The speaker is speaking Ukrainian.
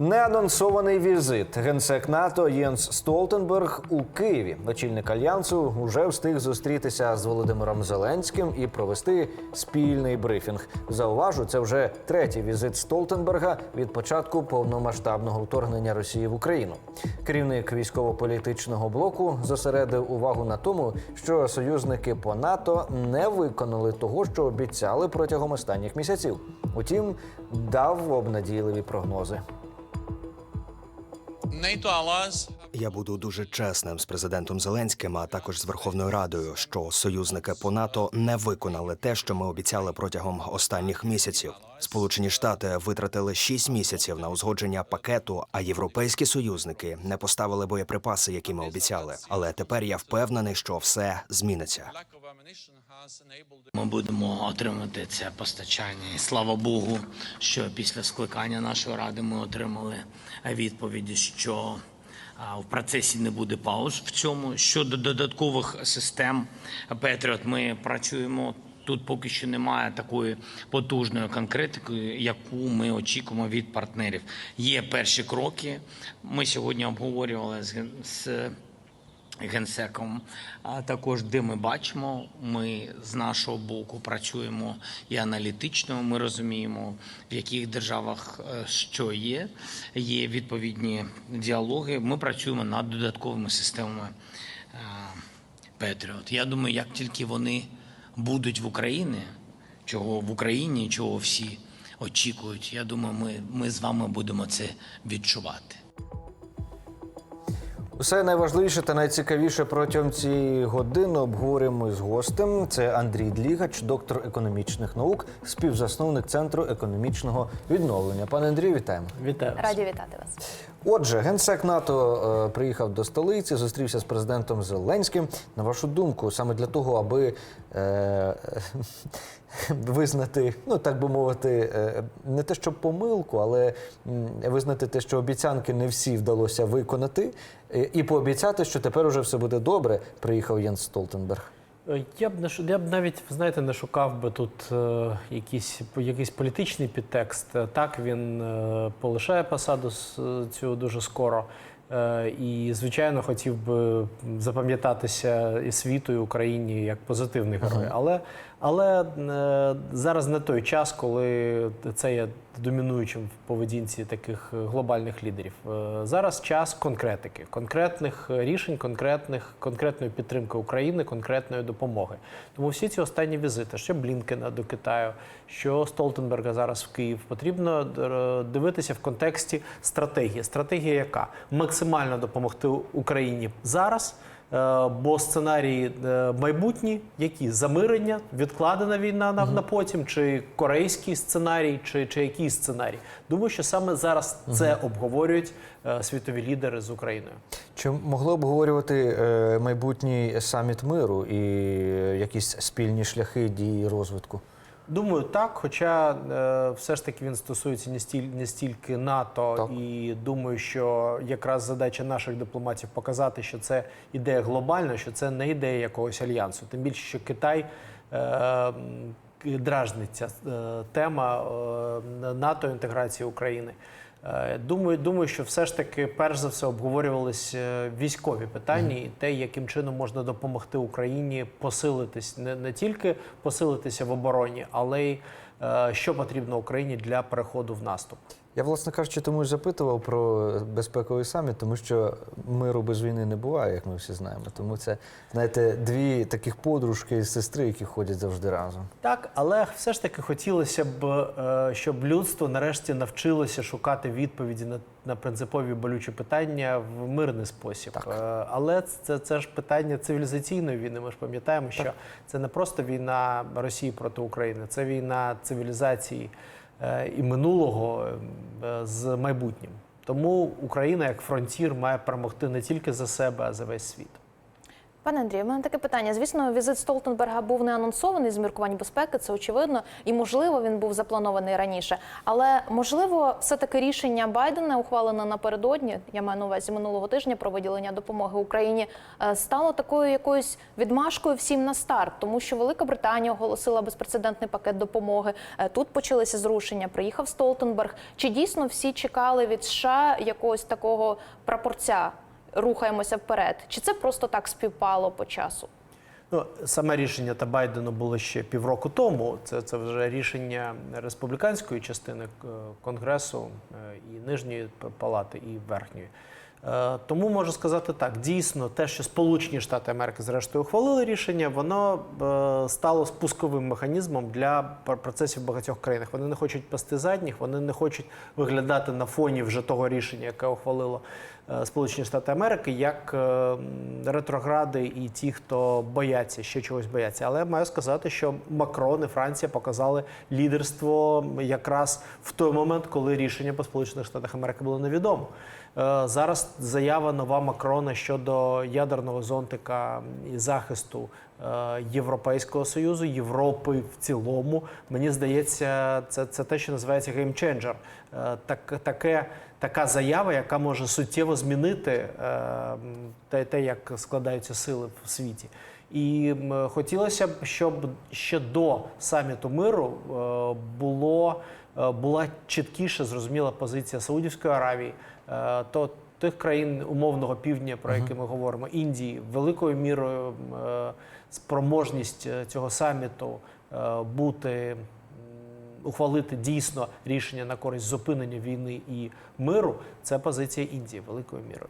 Неанонсований візит генсек НАТО Єнс Столтенберг у Києві. Очільник альянсу вже встиг зустрітися з Володимиром Зеленським і провести спільний брифінг. Зауважу, це вже третій візит Столтенберга від початку повномасштабного вторгнення Росії в Україну. Керівник військово-політичного блоку зосередив увагу на тому, що союзники по НАТО не виконали того, що обіцяли протягом останніх місяців. Утім, дав обнадійливі прогнози. Я буду дуже чесним з президентом Зеленським, а також з Верховною Радою, що союзники по НАТО не виконали те, що ми обіцяли протягом останніх місяців. Сполучені Штати витратили шість місяців на узгодження пакету, а європейські союзники не поставили боєприпаси, які ми обіцяли. Але тепер я впевнений, що все зміниться. Ми будемо отримати це постачання. І слава Богу, що після скликання нашої ради ми отримали відповіді, що в процесі не буде пауз в цьому. Щодо додаткових систем Петріот, ми працюємо. Тут поки що немає такої потужної конкретики, яку ми очікуємо від партнерів. Є перші кроки. Ми сьогодні обговорювали з, ген- з генсеком, а також де ми бачимо, ми з нашого боку працюємо і аналітично. Ми розуміємо, в яких державах е, що є. Є відповідні діалоги. Ми працюємо над додатковими системами Петріот. Я думаю, як тільки вони будуть в Україні, чого в Україні, чого всі очікують, я думаю, ми, ми з вами будемо це відчувати. Усе найважливіше та найцікавіше протягом цієї години обговорюємо з гостем. Це Андрій Длігач, доктор економічних наук, співзасновник центру економічного відновлення. Пане Андрію, вітаємо. Вітаю. вас. Раді вітати вас. Отже, генсек НАТО е, приїхав до столиці, зустрівся з президентом Зеленським. На вашу думку, саме для того, аби е, визнати, ну так би мовити, е, не те, що помилку, але визнати те, що обіцянки не всі вдалося виконати, е, і пообіцяти, що тепер уже все буде добре. Приїхав Єнс Столтенберг. Е, Я б не я б навіть знаєте, не шукав би тут е, якийсь, якийсь політичний підтекст. Е, Так він е, полишає посаду с- цю дуже скоро. Е, і, звичайно, хотів би запам'ятатися і світу, і Україні як позитивний герой. Але, але е, зараз не той час, коли це є домінуючим в поведінці таких глобальних лідерів. Е, Зараз час конкретики, конкретних рішень, конкретних, конкретної підтримки України, конкретної допомоги. Тому всі ці останні візити, що Блінкена до Китаю, що Столтенберга зараз в Київ, потрібно дивитися в контексті стратегії. Стратегія яка? Максимально допомогти Україні зараз. Е, Бо сценарії е, майбутні, які замирення, відкладена війна на, на потім, чи корейський сценарій, чи, чи який сценарій. Думаю, що саме зараз це обговорюють е, світові лідери з Україною. Чи могли обговорювати майбутній саміт миру і якісь спільні шляхи дії розвитку? Думаю, так. Хоча е, все ж таки він стосується не стіль не стільки НАТО, Так. і думаю, що якраз задача наших дипломатів показати, що це ідея глобальна, що це не ідея якогось альянсу. Тим більше, що Китай е, м, к- дражнить ця е, тема е, НАТО інтеграції України. Е, Думаю, думаю, що все ж таки перш за все обговорювались е, військові питання і те, яким чином можна допомогти Україні посилитись не, не тільки посилитися в обороні, але й що потрібно Україні для переходу в наступ. Я, власне кажучи, тому і запитував про безпековий саміт, тому що миру без війни не буває, як ми всі знаємо. Тому це, знаєте, дві таких подружки і сестри, які ходять завжди разом. Так, але все ж таки хотілося б, е, щоб людство нарешті навчилося шукати відповіді на, на принципові болючі питання в мирний спосіб. Так. Е, Але це, це ж питання цивілізаційної війни. Ми ж пам'ятаємо, що це не просто війна Росії проти України, це війна цивілізації е, і минулого е, з майбутнім. Тому Україна як фронтір має перемогти не тільки за себе, а за весь світ. Пане Андрію, у мене таке питання. Звісно, візит Столтенберга був не анонсований з міркувань безпеки, це очевидно, і можливо він був запланований раніше. Але можливо, все таки рішення Байдена, ухвалене напередодні, я маю на увазі минулого тижня про виділення допомоги Україні, е, стало такою якоюсь відмашкою всім на старт, тому що Велика Британія оголосила безпрецедентний пакет допомоги. Е, Тут почалися зрушення. Приїхав Столтенберг. Чи дійсно всі чекали від США якогось такого прапорця? Рухаємося вперед. Чи це просто так співпало по часу? Ну, саме рішення та Байдену було ще півроку тому. Це, це вже рішення республіканської частини е, конгресу е, і нижньої палати, і верхньої. Е, Тому можу сказати так: дійсно, те, що Сполучені Штати Америки зрештою ухвалили рішення, воно стало спусковим механізмом для процесів багатьох країнах. Вони не хочуть пасти задніх, вони не хочуть виглядати на фоні вже того рішення, яке ухвалило Сполучені Штати Америки, як е, ретрогради і ті, хто бояться, ще чогось бояться. Але маю сказати, що Макрон і Франція показали лідерство якраз в той момент, коли рішення по Сполучених Штатах Америки було невідомо. Е, Зараз заява нова Макрона щодо ядерного зонтика і захисту е, Європейського союзу, Європи в цілому. Мені здається, це, це те, що називається геймченджер. Так, таке, така заява, яка може суттєво змінити е, те, те, як складаються сили в світі. І хотілося б, щоб ще до саміту миру е, було, е, була чіткіше зрозуміла позиція Саудівської Аравії, е, то тих країн умовного півдня, про які ми говоримо, Індії, великою мірою е, спроможність е, цього саміту е, бути ухвалити дійсно рішення на користь зупинення війни і миру. Це позиція Індії великою мірою.